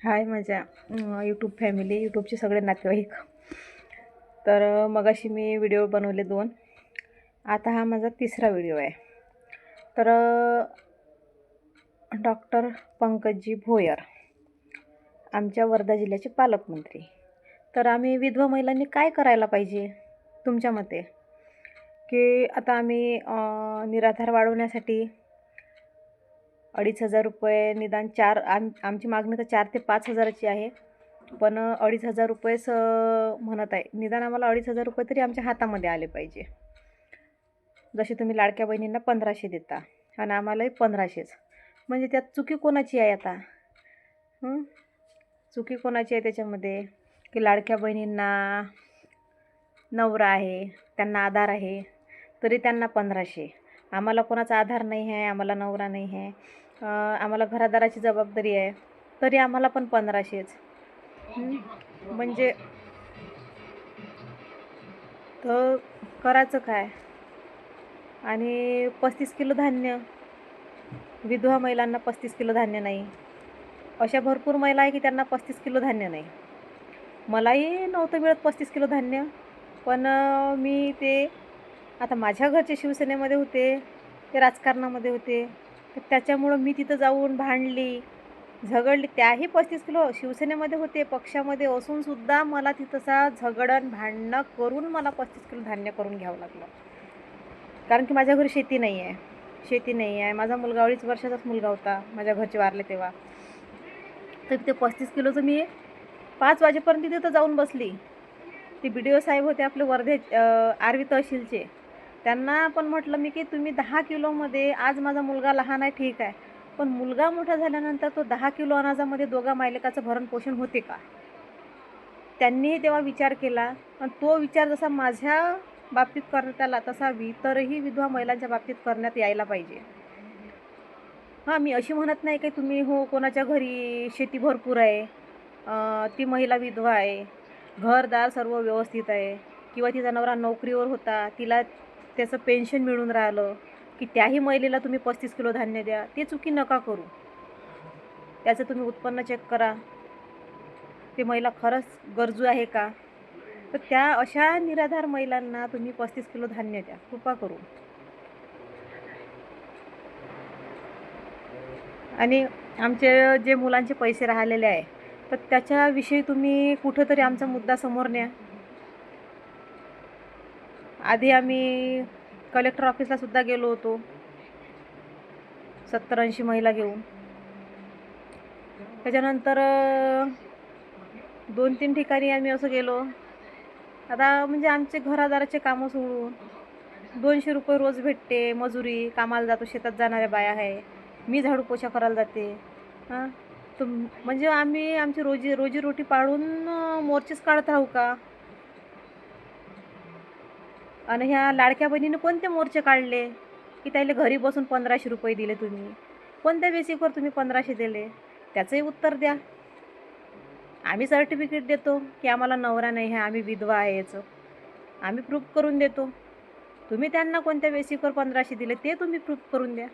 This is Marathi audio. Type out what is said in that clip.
हाय माझ्या यूट्यूब फॅमिली यूट्यूबचे सगळे नातेवाईक. तर मग मगाशी मी व्हिडिओ बनवले दोन. आता हा माझा तिसरा व्हिडिओ आहे. तर डॉक्टर पंकजी भोयर आमच्या वर्धा जिल्ह्याचे पालकमंत्री. तर आम्ही विधवा महिलांनी काय करायला पाहिजे तुमच्या मते? की आता आम्ही निराधार वाढवण्यासाठी अडीच हजार रुपये निदान चार आम आमची मागणी तर चार ते पाच हजाराची आहे. पण अडीच हजार रुपयेच म्हणत आहे. निदान आम्हाला अडीच हजार रुपये तरी आमच्या हातामध्ये आले पाहिजे. जसे तुम्ही लाडक्या बहिणींना पंधराशे देता आणि आम्हालाही पंधराशेच. म्हणजे त्यात चुकी कोणाची आहे आता? चुकी कोणाची आहे त्याच्यामध्ये? की लाडक्या बहिणींना नवरा आहे त्यांना आधार आहे तरी त्यांना पंधराशे. आम्हाला कोणाचा आधार नाही आहे आम्हाला नवरा नाही आहे. आम्हाला घरादाराची जबाबदारी आहे. तरी आम्हाला पण पंधराशेच म्हणजे तर करायचं काय? आणि पस्तीस किलो धान्य. विधवा महिलांना पस्तीस किलो धान्य नाही. अशा भरपूर महिला आहे की त्यांना पस्तीस किलो धान्य नाही. मलाही नव्हतं मिळत पस्तीस किलो धान्य. पण मी ते आता माझ्या घरचे शिवसेनेमध्ये होते ते राजकारणामध्ये होते. तर त्याच्यामुळं मी तिथं जाऊन भांडली झगडली. त्याही पस्तीस किलो शिवसेनेमध्ये होते पक्षामध्ये असूनसुद्धा मला तिथंसा झगडण भांडणं करून मला पस्तीस किलो धान्य करून घ्यावं लागलं. कारण की माझ्या घरी शेती नाही आहे शेती नाही आहे माझा मुलगा अडीच वर्षाचाच मुलगा होता माझ्या घरचे वारले तेव्हा. तर ते पस्तीस किलोचं मी पाच वाजेपर्यंत तिथं जाऊन बसली. ते बी डी ओ साहेब होते आपले वर्धे आरवी तहसीलचे. त्यांना पण म्हटलं मी की तुम्ही दहा किलोमध्ये आज माझा मुलगा लहान आहे ठीक आहे. पण मुलगा मोठा झाल्यानंतर तो दहा किलो अनाजामध्ये दोघा मायलेकाचं भरणपोषण होते का? त्यांनी तेव्हा विचार केला पण तो विचार जसा माझ्या बाबतीत करण्यात आला तसा इतरही विधवा महिलांच्या बाबतीत करण्यात यायला पाहिजे. हां मी अशी म्हणत नाही की तुम्ही हो कोणाच्या घरी शेती भरपूर आहे ती महिला विधवा आहे घरदार सर्व व्यवस्थित आहे किंवा तिचा नवरा नोकरीवर होता तिला त्याचं पेन्शन मिळून राहिलं की त्याही महिलेला तुम्ही पस्तीस किलो धान्य द्या ते चुकी नका करू. त्याचं तुम्ही उत्पन्न चेक करा. ते महिला खरंच गरजू आहे का? तर त्या अशा निराधार महिलांना तुम्ही पस्तीस किलो धान्य द्या. कृपा करू आणि आमचे जे मुलांचे पैसे राहिलेले आहे तर त्याच्याविषयी तुम्ही कुठंतरी आमचा मुद्दा समोर न्या. आधी आम्ही कलेक्टर ऑफिसला सुद्धा गेलो होतो. सत्तर ऐंशी महिला घेऊन. त्याच्यानंतर दोन तीन ठिकाणी आम्ही असं गेलो. आता म्हणजे आमचे घरादाराचे कामं सोडून दोनशे रुपये रोज भेटते मजुरी कामाला जातो शेतात जाणाऱ्या बाया आहे. मी झाडू पोछा करायला जाते. हां? तर म्हणजे आम्ही आमची रोजी रोजीरोटी पाळून मोर्चेच काढत राहू का? आणि ह्या लाडक्या बहिणीनं कोणते मोर्चे काढले? की त्याला घरी बसून पंधराशे रुपये दिले तुम्ही? कोणत्या बेसिकवर तुम्ही पंधराशे दिले? त्याचंही उत्तर द्या. आम्ही सर्टिफिकेट देतो की आम्हाला नवरा नाही आहे आम्ही विधवा आहे याचं. आम्ही प्रूफ करून देतो. तुम्ही त्यांना कोणत्या बेसिकवर पंधराशे दिले ते तुम्ही प्रूफ करून द्या.